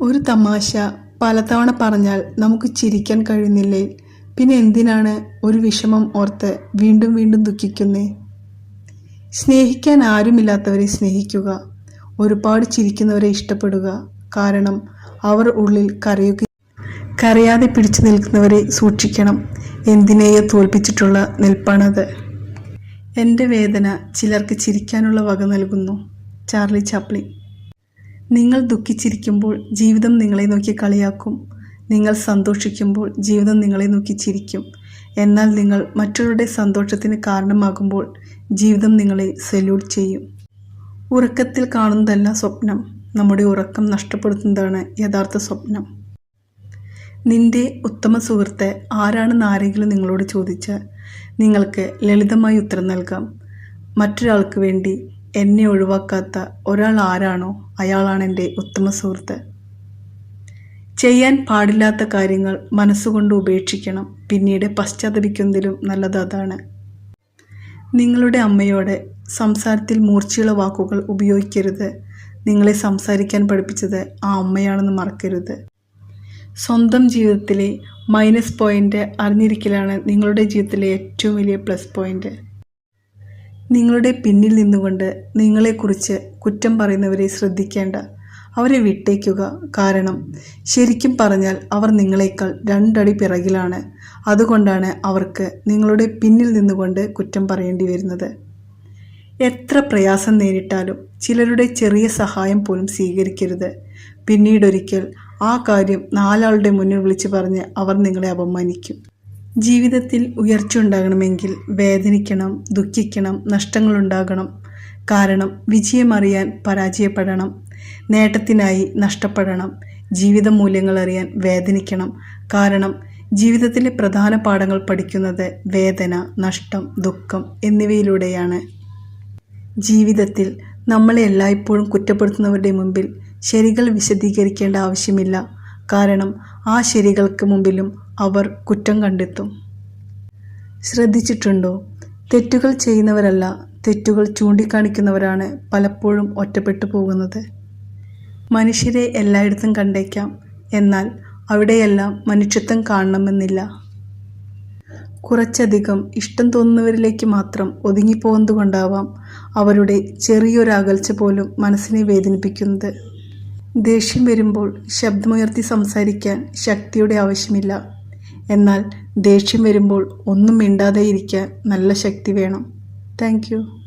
ഒരു തമാശ പലതവണ പറഞ്ഞാൽ നമുക്ക് ചിരിക്കാൻ കഴിയുന്നില്ലേ? പിന്നെ എന്തിനാണ് ഒരു വിഷമം ഓർത്ത് വീണ്ടും വീണ്ടും ദുഃഖിക്കുന്നേ? സ്നേഹിക്കാൻ ആരുമില്ലാത്തവരെ സ്നേഹിക്കുക. ഒരുപാട് ചിരിക്കുന്നവരെ ഇഷ്ടപ്പെടുക. കാരണം അവർ ഉള്ളിൽ കരയുക കരയാതെ പിടിച്ചു നിൽക്കുന്നവരെ സൂക്ഷിക്കണം. എന്തിനേയോ തോൽപ്പിച്ചിട്ടുള്ള നിൽപ്പാണത്. എന്റെ വേദന ചിലർക്ക് ചിരിക്കാനുള്ള വക നൽകുന്നു. Charlie Chaplin. നിങ്ങൾ ദുഃഖിച്ചിരിക്കുമ്പോൾ ജീവിതം നിങ്ങളെ നോക്കി കളിയാക്കും. നിങ്ങൾ സന്തോഷിക്കുമ്പോൾ ജീവിതം നിങ്ങളെ നോക്കി ചിരിക്കും. എന്നാൽ നിങ്ങൾ മറ്റുള്ളവരുടെ സന്തോഷത്തിന് കാരണമാകുമ്പോൾ ജീവിതം നിങ്ങളെ സല്യൂട്ട് ചെയ്യും. ഉറക്കത്തിൽ കാണുന്നതല്ല സ്വപ്നം. നമ്മുടെ ഉറക്കം നഷ്ടപ്പെടുത്തുന്നതാണ് യഥാർത്ഥ സ്വപ്നം. നിന്റെ ഉത്തമ സുഹൃത്തെ ആരാണെന്ന് ആരെങ്കിലും നിങ്ങളോട് ചോദിച്ചാൽ നിങ്ങൾക്ക് ലളിതമായി ഉത്തരം നൽകാം. മറ്റൊരാൾക്ക് വേണ്ടി എന്നെ ഒഴിവാക്കാത്ത ഒരാൾ ആരാണോ അയാളാണ് എന്റെ ഉത്തമ സുഹൃത്ത്. ചെയ്യാൻ പാടില്ലാത്ത കാര്യങ്ങൾ മനസ്സുകൊണ്ട് ഉപേക്ഷിക്കണം. പിന്നീട് പശ്ചാത്തപിക്കുന്നതിലും നല്ലത് അതാണ്. നിങ്ങളുടെ അമ്മയോട് സംസാരത്തിൽ മൂർച്ചയുള്ള വാക്കുകൾ ഉപയോഗിക്കരുത്. നിങ്ങളെ സംസാരിക്കാൻ പഠിപ്പിച്ചത് ആ അമ്മയാണെന്ന് മറക്കരുത്. സ്വന്തം ജീവിതത്തിലെ മൈനസ് പോയിന്റ് അറിഞ്ഞിരിക്കലാണ് നിങ്ങളുടെ ജീവിതത്തിലെ ഏറ്റവും വലിയ പ്ലസ് പോയിന്റ് നിങ്ങളുടെ പിന്നിൽ നിന്നുകൊണ്ട് നിങ്ങളെക്കുറിച്ച് കുറ്റം പറയുന്നവരെ ശ്രദ്ധിക്കേണ്ട. അവരെ വിട്ടേക്കുക കാരണം ശരിക്കും പറഞ്ഞാൽ അവർ നിങ്ങളേക്കാൾ രണ്ടടി പിറകിലാണ്. അതുകൊണ്ടാണ് അവർക്ക് നിങ്ങളുടെ പിന്നിൽ നിന്നുകൊണ്ട് കുറ്റം പറയേണ്ടി വരുന്നത്. എത്ര പ്രയാസം നേരിട്ടാലും ചിലരുടെ ചെറിയ സഹായം പോലും സ്വീകരിക്കരുത്. പിന്നീടൊരിക്കൽ ആ കാര്യം നാലാളുടെ മുന്നിൽ വിളിച്ചു പറഞ്ഞ് അവർ നിങ്ങളെ അപമാനിക്കും. ജീവിതത്തിൽ ഉയർച്ച ഉണ്ടാകണമെങ്കിൽ വേദനിക്കണം ദുഃഖിക്കണം നഷ്ടങ്ങളുണ്ടാകണം. കാരണം വിജയമറിയാൻ പരാജയപ്പെടണം. നേട്ടത്തിനായി നഷ്ടപ്പെടണം. ജീവിത മൂല്യങ്ങൾ അറിയാൻ വേദനിക്കണം. കാരണം ജീവിതത്തിലെ പ്രധാന പാഠങ്ങൾ പഠിക്കുന്നത് വേദന നഷ്ടം ദുഃഖം എന്നിവയിലൂടെയാണ്. ജീവിതത്തിൽ നമ്മളെ എല്ലായ്പ്പോഴും കുറ്റപ്പെടുത്തുന്നവരുടെ മുമ്പിൽ ശരികൾ വിശദീകരിക്കേണ്ട ആവശ്യമില്ല. കാരണം ആ ശരികൾക്ക് മുമ്പിലും അവർ കുറ്റം കണ്ടെത്തും. ശ്രദ്ധിച്ചിട്ടുണ്ടോ? തെറ്റുകൾ ചെയ്യുന്നവരല്ല തെറ്റുകൾ ചൂണ്ടിക്കാണിക്കുന്നവരാണ് പലപ്പോഴും ഒറ്റപ്പെട്ടു പോകുന്നത്. മനുഷ്യരെ എല്ലായിടത്തും കണ്ടേക്കാം എന്നാൽ അവിടെയെല്ലാം മനുഷ്യത്വം കാണണമെന്നില്ല. കുറച്ചധികം ഇഷ്ടം തോന്നുന്നവരിലേക്ക് മാത്രം ഒതുങ്ങിപ്പോകുന്നതുകൊണ്ടാവാം അവരുടെ ചെറിയൊരകൽച്ച പോലും മനസ്സിനെ വേദനിപ്പിക്കുന്നത്. ദേഷ്യം വരുമ്പോൾ ശബ്ദമുയർത്തി സംസാരിക്കാൻ ശക്തിയുടെ ആവശ്യമില്ല. എന്നാൽ ദേഷ്യം വരുമ്പോൾ ഒന്നും മിണ്ടാതെ ഇരിക്കാൻ നല്ല ശക്തി വേണം. താങ്ക്